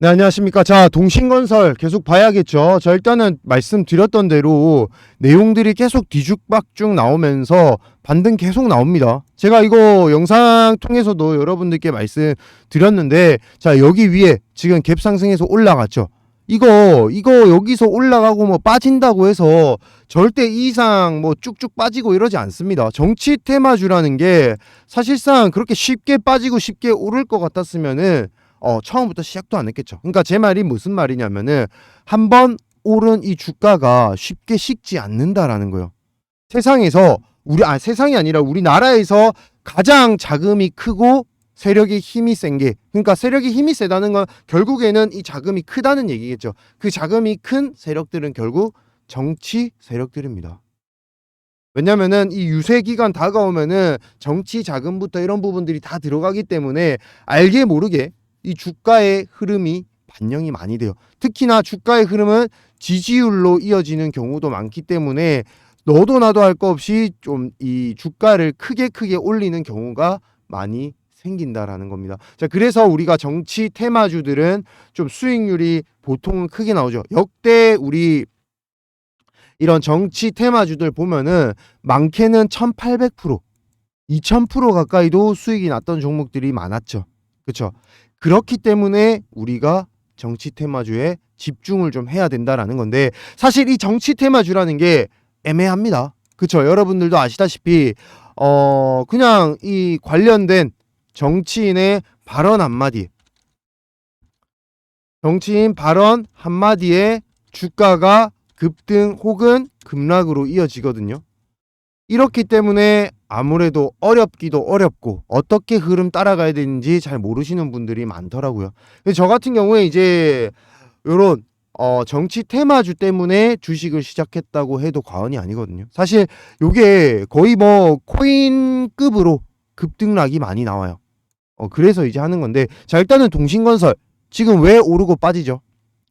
네, 안녕하십니까. 자, 동신건설 계속 봐야겠죠. 자, 일단은 말씀드렸던 대로 내용들이 계속 뒤죽박죽 나오면서 반등 계속 나옵니다. 제가 이거 영상 통해서도 여러분들께 말씀드렸는데, 자, 여기 위에 지금 갭 상승해서 올라갔죠. 이거, 이거 여기서 올라가고 뭐 빠진다고 해서 절대 이 이상 뭐 쭉쭉 빠지고 이러지 않습니다. 정치 테마주라는 게 사실상 그렇게 쉽게 빠지고 쉽게 오를 것 같았으면은 어, 처음부터 시작도 안 했겠죠. 그러니까 제 말이 무슨 말이냐면은 한번 오른 이 주가가 쉽게 식지 않는다라는 거예요. 세상에서 우리 아 세상이 아니라 우리나라에서 가장 자금이 크고 세력이 힘이 센 게 그러니까 세력이 힘이 세다는 건 결국에는 이 자금이 크다는 얘기겠죠. 그 자금이 큰 세력들은 결국 정치 세력들입니다. 왜냐면은 이 유세 기간 다가오면은 정치 자금부터 이런 부분들이 다 들어가기 때문에 알게 모르게 이 주가의 흐름이 반영이 많이 돼요. 특히나 주가의 흐름은 지지율로 이어지는 경우도 많기 때문에 너도 나도 할 거 없이 좀 이 주가를 크게 크게 올리는 경우가 많이 생긴다라는 겁니다. 자, 그래서 우리가 정치 테마주들은 좀 수익률이 보통은 크게 나오죠. 역대 우리 이런 정치 테마주들 보면은 많게는 1800%, 2000% 가까이도 수익이 났던 종목들이 많았죠. 그렇죠? 그렇기 때문에 우리가 정치 테마주에 집중을 좀 해야 된다라는 건데 사실 이 정치 테마주라는 게 애매합니다. 그렇죠? 여러분들도 아시다시피 어 그냥 이 관련된 정치인의 발언 한마디 정치인 발언 한마디에 주가가 급등 혹은 급락으로 이어지거든요. 이렇기 때문에 아무래도 어렵기도 어렵고 어떻게 흐름 따라가야 되는지 잘 모르시는 분들이 많더라고요. 저 같은 경우에 이제 요런 어 정치 테마주 때문에 주식을 시작했다고 해도 과언이 아니거든요. 사실 요게 거의 뭐 코인급으로 급등락이 많이 나와요. 어 그래서 이제 하는 건데 자 일단은 동신건설 지금 왜 오르고 빠지죠?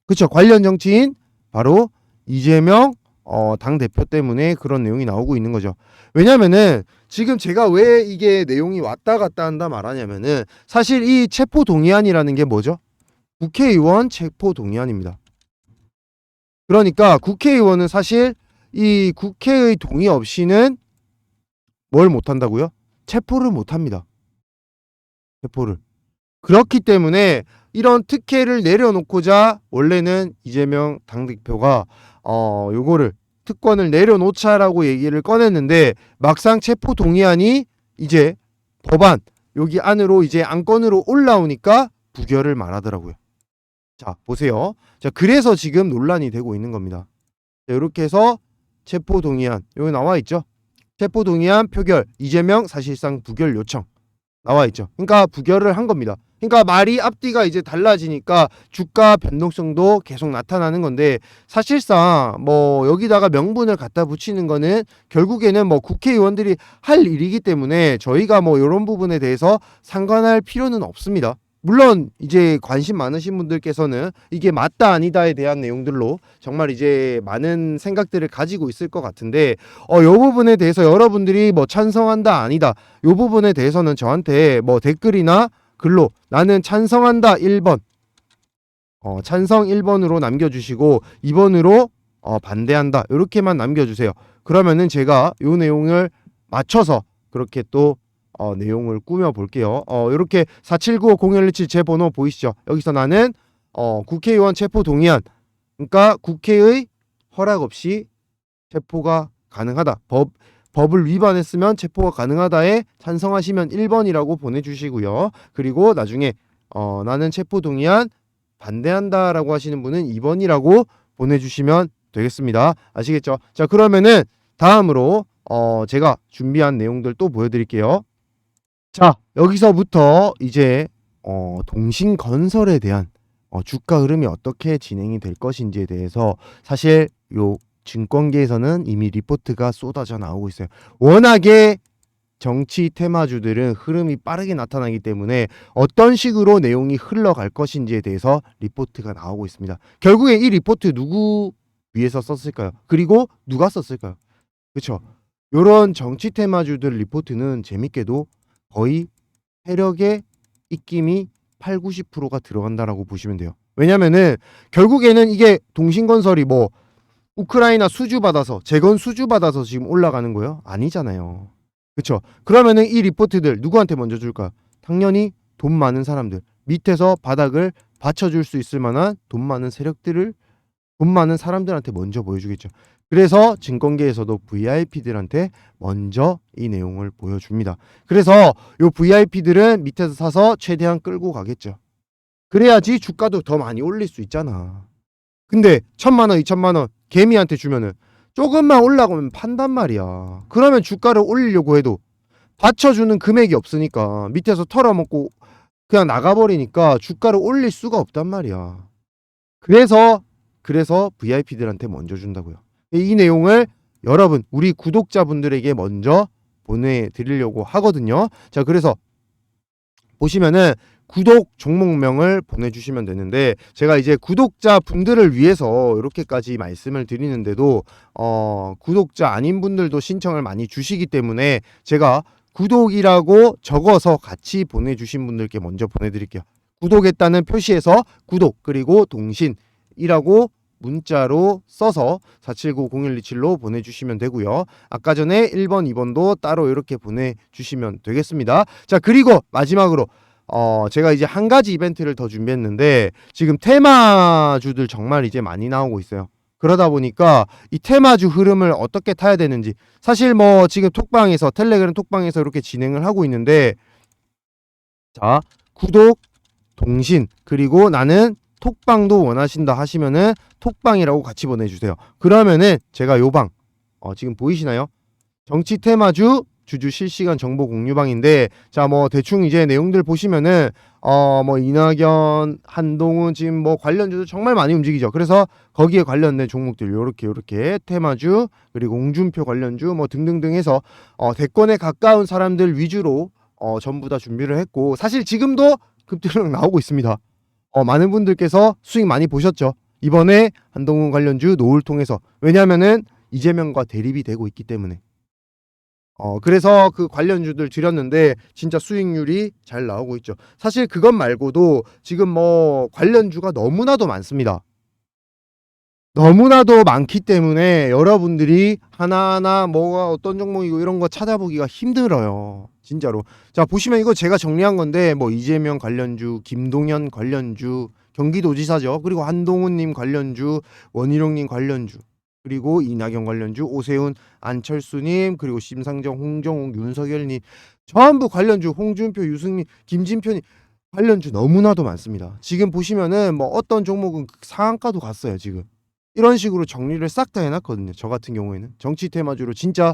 그쵸 관련 정치인 바로 이재명 어, 당 대표 때문에 그런 내용이 나오고 있는 거죠. 왜냐면은 지금 제가 왜 이게 내용이 왔다 갔다 한다 말하냐면은 사실 이 체포 동의안이라는 게 뭐죠? 국회의원 체포 동의안입니다. 그러니까 국회의원은 사실 이 국회의 동의 없이는 뭘 못한다고요? 체포를 못합니다. 체포를. 그렇기 때문에 이런 특혜를 내려놓고자 원래는 이재명 당대표가 어 요거를 특권을 내려놓자라고 얘기를 꺼냈는데 막상 체포 동의안이 이제 법안 여기 안으로 이제 안건으로 올라오니까 부결을 말하더라고요. 자 보세요. 자 그래서 지금 논란이 되고 있는 겁니다. 자, 이렇게 해서 체포 동의안 여기 나와 있죠. 체포 동의안 표결 이재명 사실상 부결 요청 나와 있죠. 그러니까 부결을 한 겁니다. 그러니까 말이 앞뒤가 이제 달라지니까 주가 변동성도 계속 나타나는 건데 사실상 뭐 여기다가 명분을 갖다 붙이는 거는 결국에는 뭐 국회의원들이 할 일이기 때문에 저희가 뭐 이런 부분에 대해서 상관할 필요는 없습니다. 물론 이제 관심 많으신 분들께서는 이게 맞다 아니다에 대한 내용들로 정말 이제 많은 생각들을 가지고 있을 것 같은데 어 요 부분에 대해서 여러분들이 뭐 찬성한다 아니다 요 부분에 대해서는 저한테 뭐 댓글이나 글로 나는 찬성한다 1번 어, 찬성 1번으로 남겨주시고 2번으로 어, 반대한다 이렇게만 남겨주세요. 그러면은 제가 요 내용을 맞춰서 그렇게 또 어, 내용을 꾸며 볼게요 어, 이렇게 479-0117 제 번호 보이시죠 여기서 나는 어, 국회의원 체포 동의안 그러니까 국회의 허락 없이 체포가 가능하다 법 법을 위반했으면 체포가 가능하다에 찬성하시면 1번이라고 보내주시고요. 그리고 나중에 어, 나는 체포 동의안 반대한다라고 하시는 분은 2번이라고 보내주시면 되겠습니다. 아시겠죠? 자 그러면은 다음으로 어, 제가 준비한 내용들 또 보여드릴게요. 자 여기서부터 이제 어, 동신 건설에 대한 어, 주가 흐름이 어떻게 진행이 될 것인지에 대해서 사실 요 증권계에서는 이미 리포트가 쏟아져 나오고 있어요. 워낙에 정치 테마주들은 흐름이 빠르게 나타나기 때문에 어떤 식으로 내용이 흘러갈 것인지에 대해서 리포트가 나오고 있습니다. 결국에 이 리포트 누구 위해서 썼을까요? 그리고 누가 썼을까요? 그렇죠. 이런 정치 테마주들 리포트는 재밌게도 거의 세력의 입김이 8, 90%가 들어간다라고 보시면 돼요. 왜냐면은 결국에는 이게 동신건설이 뭐 우크라이나 수주 받아서 재건 수주 받아서 지금 올라가는 거예요? 아니잖아요. 그렇죠? 그러면은 이 리포트들 누구한테 먼저 줄까? 당연히 돈 많은 사람들 밑에서 바닥을 받쳐줄 수 있을 만한 돈 많은 세력들을 돈 많은 사람들한테 먼저 보여주겠죠. 그래서 증권계에서도 VIP들한테 먼저 이 내용을 보여줍니다. 그래서 요 VIP들은 밑에서 사서 최대한 끌고 가겠죠. 그래야지 주가도 더 많이 올릴 수 있잖아. 근데 천만 원, 이천만 원 개미한테 주면은 조금만 올라가면 판단 말이야. 그러면 주가를 올리려고 해도 받쳐주는 금액이 없으니까 밑에서 털어먹고 그냥 나가버리니까 주가를 올릴 수가 없단 말이야. 그래서 그래서 VIP들한테 먼저 준다고요. 이 내용을 여러분 우리 구독자분들에게 먼저 보내드리려고 하거든요. 자 그래서 보시면은 구독 종목명을 보내주시면 되는데 제가 이제 구독자 분들을 위해서 이렇게까지 말씀을 드리는데도 어, 구독자 아닌 분들도 신청을 많이 주시기 때문에 제가 구독이라고 적어서 같이 보내주신 분들께 먼저 보내드릴게요. 구독했다는 표시에서 구독 그리고 동신이라고 문자로 써서 4790127로 보내주시면 되고요. 아까 전에 1번, 2번도 따로 이렇게 보내주시면 되겠습니다. 자 그리고 마지막으로 어 제가 이제 한 가지 이벤트를 더 준비했는데 지금 테마주들 정말 이제 많이 나오고 있어요. 그러다 보니까 이 테마주 흐름을 어떻게 타야 되는지 사실 뭐 지금 톡방에서 텔레그램 톡방에서 이렇게 진행을 하고 있는데 자 구독 동신 그리고 나는 톡방도 원하신다 하시면은 톡방이라고 같이 보내주세요. 그러면은 제가 요방 어, 지금 보이시나요? 정치 테마주 주주 실시간 정보 공유방인데 자 뭐 대충 이제 내용들 보시면은 어 뭐 이낙연 한동훈 지금 뭐 관련주도 정말 많이 움직이죠. 그래서 거기에 관련된 종목들 요렇게 요렇게 테마주 그리고 홍준표 관련주 뭐 등등등 해서 어 대권에 가까운 사람들 위주로 어 전부 다 준비를 했고 사실 지금도 급등락 나오고 있습니다. 어 많은 분들께서 수익 많이 보셨죠. 이번에 한동훈 관련주 노을 통해서 왜냐면은 이재명과 대립이 되고 있기 때문에 어 그래서 그 관련주들 드렸는데 진짜 수익률이 잘 나오고 있죠. 사실 그것 말고도 지금 뭐 관련주가 너무나도 많습니다. 너무나도 많기 때문에 여러분들이 하나하나 뭐가 어떤 종목이고 이런 거 찾아보기가 힘들어요. 진짜로. 자, 보시면 이거 제가 정리한 건데 뭐 이재명 관련주, 김동연 관련주, 경기도지사죠. 그리고 한동훈 님 관련주, 원희룡 님 관련주. 그리고 이낙연 관련주, 오세훈, 안철수 님, 그리고 심상정, 홍정욱, 윤석열 님 전부 관련주, 홍준표, 유승민, 김진표 님 관련주 너무나도 많습니다. 지금 보시면은 뭐 어떤 종목은 상한가도 갔어요, 지금. 이런 식으로 정리를 싹 다 해놨거든요. 저 같은 경우에는 정치 테마주로 진짜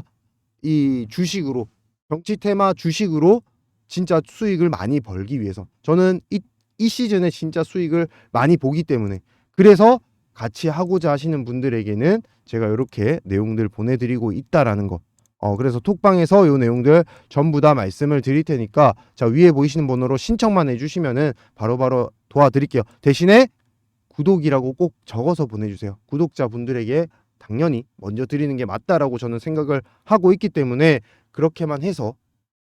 이 주식으로 정치 테마 주식으로 진짜 수익을 많이 벌기 위해서 저는 이, 이 시즌에 진짜 수익을 많이 보기 때문에 그래서 같이 하고자 하시는 분들에게는 제가 이렇게 내용들 보내드리고 있다라는 거. 어 그래서 톡방에서 요 내용들 전부 다 말씀을 드릴 테니까 자 위에 보이시는 번호로 신청만 해주시면은 바로바로 도와드릴게요. 대신에 구독이라고 꼭 적어서 보내주세요. 구독자분들에게 당연히 먼저 드리는 게 맞다라고 저는 생각을 하고 있기 때문에 그렇게만 해서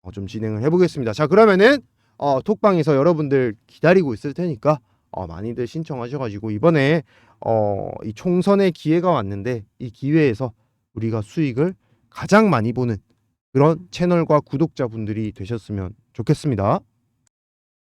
어, 좀 진행을 해보겠습니다. 자 그러면은 어, 톡방에서 여러분들 기다리고 있을 테니까 어, 많이들 신청하셔가지고 이번에 어, 이 총선의 기회가 왔는데 이 기회에서 우리가 수익을 가장 많이 보는 그런 채널과 구독자분들이 되셨으면 좋겠습니다.